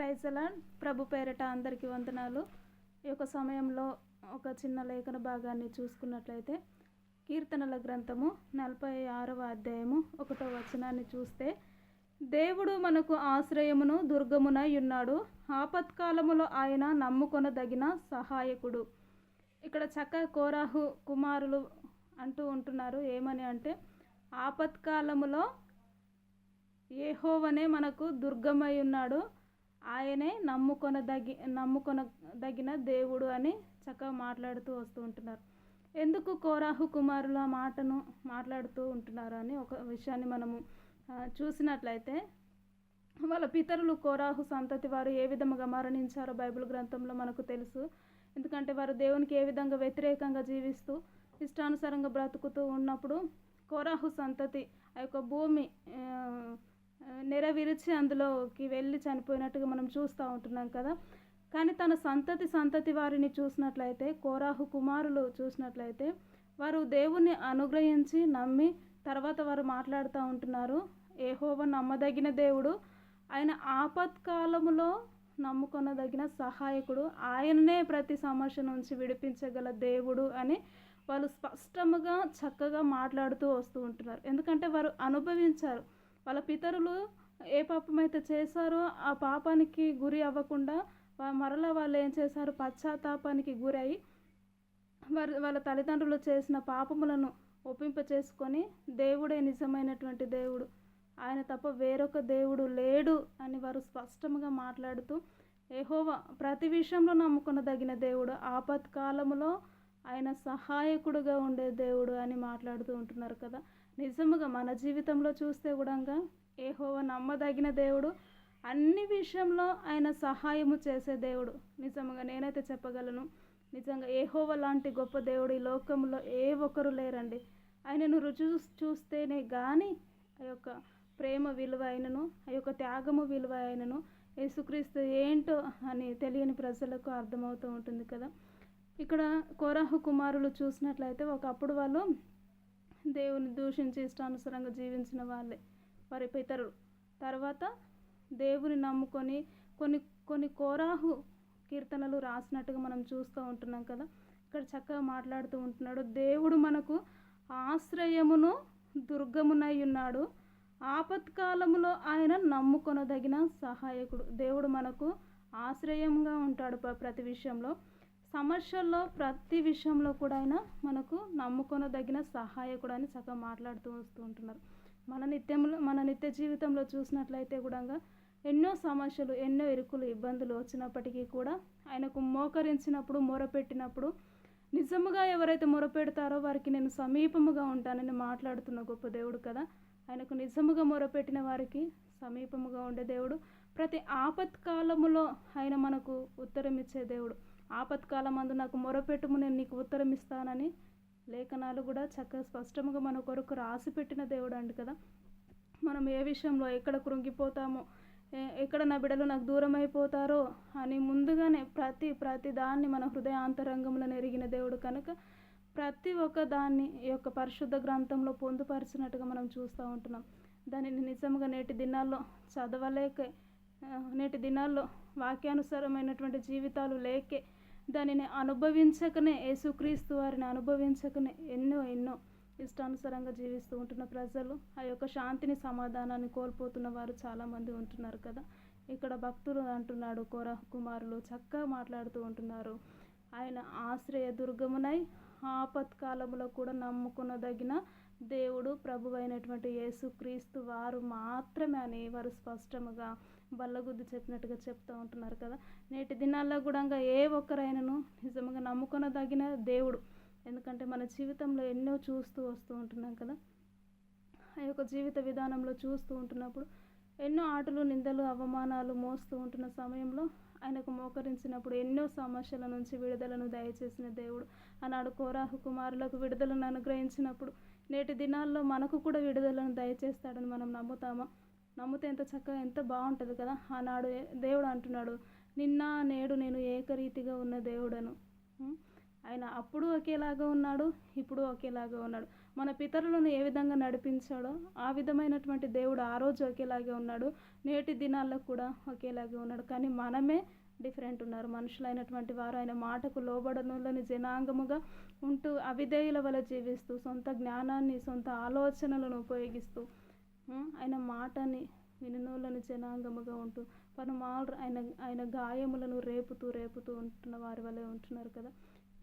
ప్రైజలాన్ ప్రభు పేరిట అందరికీ వందనాలు. ఈ యొక్క సమయంలో ఒక చిన్న లేఖన భాగాన్ని చూసుకున్నట్లయితే కీర్తనల గ్రంథము నలభై ఆరవ అధ్యాయము ఒకటో వచనాన్ని చూస్తే దేవుడు మనకు ఆశ్రయమును దుర్గమునై ఉన్నాడు. ఆపత్కాలములో ఆయన నమ్ముకొనదగిన సహాయకుడు. ఇక్కడ చక్క కోరాహు కుమారులు అంటూ ఉంటున్నారు. ఏమని అంటే ఆపత్కాలములో ఏహోవనే మనకు దుర్గమై ఉన్నాడు. ఆయనే నమ్ముకొనదగి నమ్ముకొనదగిన దేవుడు అని చక్కగా మాట్లాడుతూ వస్తూ ఉంటున్నారు. ఎందుకు కోరాహు కుమారుల మాటను మాట్లాడుతూ ఉంటున్నారు అని ఒక విషయాన్ని మనము చూసినట్లయితే వాళ్ళ పితరులు కోరాహు సంతతి వారు ఏ విధముగా మరణించారో బైబిల్ గ్రంథంలో మనకు తెలుసు. ఎందుకంటే వారు దేవునికి ఏ విధంగా వ్యతిరేకంగా జీవిస్తూ ఇష్టానుసారంగా బ్రతుకుతూ ఉన్నప్పుడు కోరాహు సంతతి ఆ యొక్క భూమి నెరవిరిచి అందులోకి వెళ్ళి చనిపోయినట్టుగా మనం చూస్తూ ఉంటున్నాం కదా. కానీ తన సంతతి సంతతి వారిని చూసినట్లయితే కోరాహు కుమారులు చూసినట్లయితే వారు దేవుణ్ణి అనుగ్రహించి నమ్మి తర్వాత వారు మాట్లాడుతూ ఉంటున్నారు. ఏహోవ నమ్మదగిన దేవుడు. ఆయన ఆపత్కాలములో నమ్ముకొనదగిన సహాయకుడు. ఆయననే ప్రతి సమస్య నుంచి విడిపించగల దేవుడు అని వాళ్ళు స్పష్టముగా చక్కగా మాట్లాడుతూ వస్తూ ఉంటున్నారు. ఎందుకంటే వారు అనుభవించారు. వాళ్ళ పితరులు ఏ పాపం అయితే చేశారో ఆ పాపానికి గురి అవ్వకుండా మరలా వాళ్ళు ఏం చేశారు? పశ్చాత్తాపానికి గురై వారి వాళ్ళ తల్లిదండ్రులు చేసిన పాపములను ఒప్పింప చేసుకొని దేవుడే నిజమైనటువంటి దేవుడు. ఆయన తప్ప వేరొక దేవుడు లేడు అని వారు స్పష్టంగా మాట్లాడుతూ ఏహోవా ప్రతి విషయంలో నమ్ముకొనదగిన దేవుడు ఆపత్కాలములో ఆయన సహాయకుడుగా ఉండే దేవుడు అని మాట్లాడుతూ ఉంటున్నారు కదా. నిజముగా మన జీవితంలో చూస్తే కూడా ఏహోవా నమ్మదగిన దేవుడు అన్ని విషయంలో ఆయన సహాయము చేసే దేవుడు. నిజంగా నేనైతే చెప్పగలను నిజంగా ఏహోవ లాంటి గొప్ప దేవుడు ఈ లోకంలో ఏ ఒక్కరు లేరండి. ఆయనను రుచి చూస్తేనే కానీ ఆ యొక్క ప్రేమ విలువ అయినను ఆ యొక్క త్యాగము విలువ అయినను యేసుక్రీస్తు ఏంటో అని తెలియని ప్రజలకు అర్థమవుతూ ఉంటుంది కదా. ఇక్కడ కోరాహు కుమారులు చూసినట్లయితే ఒకప్పుడు వాళ్ళు దేవుని దూషించి ఇష్టానుసారంగా జీవించిన వాళ్ళే వారి పితరులు తర్వాత దేవుని నమ్ముకొని కొన్ని కొన్ని కోరాహు కీర్తనలు రాసినట్టుగా మనం చూస్తూ ఉంటున్నాం కదా. ఇక్కడ చక్కగా మాట్లాడుతూ ఉంటున్నాడు. దేవుడు మనకు ఆశ్రయమును దుర్గమునై ఉన్నాడు. ఆపత్కాలములో ఆయన నమ్ముకొనదగిన సహాయకుడు. దేవుడు మనకు ఆశ్రయంగా ఉంటాడు ప్ర- ప్రతి విషయంలో. సమస్యల్లో ప్రతి విషయంలో కూడా ఆయన మనకు నమ్ముకొనదగిన సహాయకుడు అని చక్కగా మాట్లాడుతూ వస్తూ ఉంటున్నారు. మన నిత్యంలో మన నిత్య జీవితంలో చూసినట్లయితే కూడా ఎన్నో సమస్యలు ఎన్నో ఇరుకులు ఇబ్బందులు వచ్చినప్పటికీ కూడా ఆయనకు మోకరించినప్పుడు మొరపెట్టినప్పుడు నిజముగా ఎవరైతే మొరపెడతారో వారికి నేను సమీపముగా ఉంటానని మాట్లాడుతున్న గొప్ప దేవుడు కదా. ఆయనకు నిజముగా మొరపెట్టిన వారికి సమీపముగా ఉండే దేవుడు. ప్రతి ఆపత్కాలములో ఆయన మనకు ఉత్తరం ఇచ్చే దేవుడు. ఆపత్కాలం అందు నాకు మొరపెట్టుము నేను నీకు ఉత్తరం ఇస్తానని లేఖనాలు కూడా చక్కగా స్పష్టంగా మన కొరకు రాసి పెట్టిన దేవుడు అండి కదా. మనం ఏ విషయంలో ఎక్కడ కృంగిపోతామో ఎక్కడ నా బిడ్డలు నాకు దూరం అయిపోతారో అని ముందుగానే ప్రతి ప్రతి దాన్ని మన హృదయాంతరంగంలో ఎరిగిన దేవుడు కనుక ప్రతి ఒక్క దాన్ని ఈ యొక్క పరిశుద్ధ గ్రంథంలో పొందుపరిచినట్టుగా మనం చూస్తూ ఉంటున్నాం. దానిని నిజంగా నేటి దినాల్లో చదవలేక నేటి దినాల్లో వాక్యానుసారమైనటువంటి జీవితాలు లేకే దానిని అనుభవించకనే యేసుక్రీస్తు వారిని అనుభవించకనే ఎన్నో ఎన్నో ఇష్టానుసారంగా జీవిస్తూ ఉంటున్న ప్రజలు ఆ యొక్క శాంతిని సమాధానాన్ని కోల్పోతున్న వారు చాలామంది ఉంటున్నారు కదా. ఇక్కడ భక్తులు అంటున్నాడు కోర కుమారులు చక్కగా మాట్లాడుతూ ఉంటున్నారు. ఆయన ఆశ్రయ దుర్గమునై ఆపత్కాలములో కూడా నమ్ముకునదగిన దేవుడు ప్రభు అయినటువంటి యేసుక్రీస్తు వారు మాత్రమే అని వారు స్పష్టముగా బల్లగుద్ది చెప్పినట్టుగా చెప్తూ ఉంటున్నారు కదా. నేటి దినాల్లో కూడా ఏ ఒక్కరైనను నిజంగా నమ్ముకొనదగిన దేవుడు. ఎందుకంటే మన జీవితంలో ఎన్నో చూస్తూ వస్తూ ఉంటున్నాం కదా. ఆ యొక్క జీవిత విధానంలో చూస్తూ ఉంటున్నప్పుడు ఎన్నో ఆటలు నిందలు అవమానాలు మోస్తూ ఉంటున్న సమయంలో ఆయనకు మోకరించినప్పుడు ఎన్నో సమస్యల నుంచి విడుదలను దయచేసిన దేవుడు. ఆనాడు కోరాహు కుమారులకు విడుదలను అనుగ్రహించినప్పుడు నేటి దినాల్లో మనకు కూడా విడుదలను దయచేస్తాడని మనం నమ్ముతామా? నమ్మితే ఎంత చక్కగా ఎంత బాగుంటుంది కదా. ఆనాడు దేవుడు అంటున్నాడు నిన్న నేడు నేను ఏకరీతిగా ఉన్న దేవుడను. ఆయన అప్పుడు ఒకేలాగా ఉన్నాడు ఇప్పుడు ఒకేలాగా ఉన్నాడు. మన పితరులను ఏ విధంగా నడిపించాడో ఆ విధమైనటువంటి దేవుడు ఆ రోజు ఒకేలాగే ఉన్నాడు నేటి దినాల్లో కూడా ఒకేలాగే ఉన్నాడు. కానీ మనమే డిఫరెంట్ ఉన్నారు. మనుషులైనటువంటి వారు ఆయన మాటకు లోబడనులని జనాంగముగా ఉంటూ అవిధేయుల వల్ల జీవిస్తూ సొంత జ్ఞానాన్ని సొంత ఆలోచనలను ఉపయోగిస్తూ ఆయన మాటని విననోళ్ళని జనాంగముగా ఉంటూ పనుమాలు ఆయన ఆయన గాయములను రేపుతూ రేపుతూ ఉంటున్న వారి వలె ఉంటున్నారు కదా.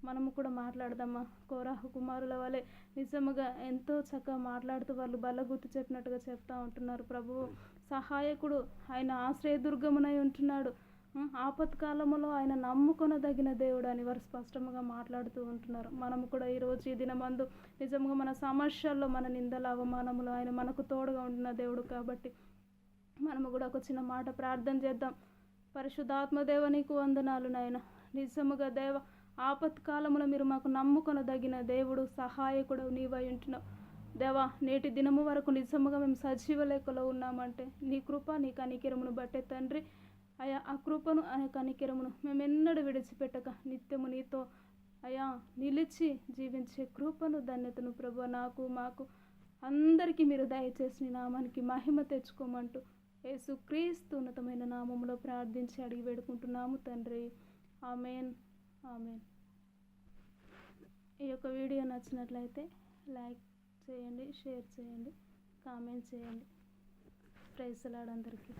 మనము కూడా మాట్లాడదామా? కోరాహు కుమారుల వలె నిజముగా ఎంతో చక్కగా మాట్లాడుతూ వాళ్ళు బల్లగుర్తు చెప్పినట్టుగా చెప్తా ఉంటున్నారు. ప్రభువు సహాయకుడు ఆయన ఆశ్రయదుర్గమునై ఉంటున్నాడు. ఆపత్కాలములో ఆయన నమ్ముకొనదగిన దేవుడు అని వారు స్పష్టంగా మాట్లాడుతూ ఉంటున్నారు. మనము కూడా ఈరోజు ఈ దినమందు నిజంగా మన సమస్యల్లో మన నిందల అవమానములు ఆయన మనకు తోడుగా ఉంటున్న దేవుడు కాబట్టి మనము కూడా ఒక చిన్న మాట ప్రార్థన చేద్దాం. పరిశుద్ధాత్మదేవ నీకు వందనాలు నాయన. నిజముగా దేవ ఆపత్కాలములో మీరు మాకు నమ్ముకొనదగిన దేవుడు సహాయకుడు నీవై ఉంటున్నావు. దేవా నేటి దినము వరకు నిజముగా మేము సజీవ లెక్కలో ఉన్నామంటే నీ కృప నీ కనికిరమును బట్టే తండ్రి అయా ఆ కృపను ఆ కనికిరమును మేము ఎన్నడూ విడిచిపెట్టక నిత్యము నీతో అయా నిలిచి జీవించే కృపను ధన్యతను ప్రభు నాకు మాకు అందరికీ మీరు దయచేసి నీ నామానికి మహిమ తెచ్చుకోమంటూ యేసు క్రీస్తు ఉన్నతమైన నామంలో ప్రార్థించి అడిగి వేడుకుంటున్నాము తండ్రి. ఆమెన్. ఆమెన్. ఈ యొక్క వీడియో నచ్చినట్లయితే లైక్ చేయండి షేర్ చేయండి కామెంట్ చేయండి. ప్రైజ్ లాడందరికీ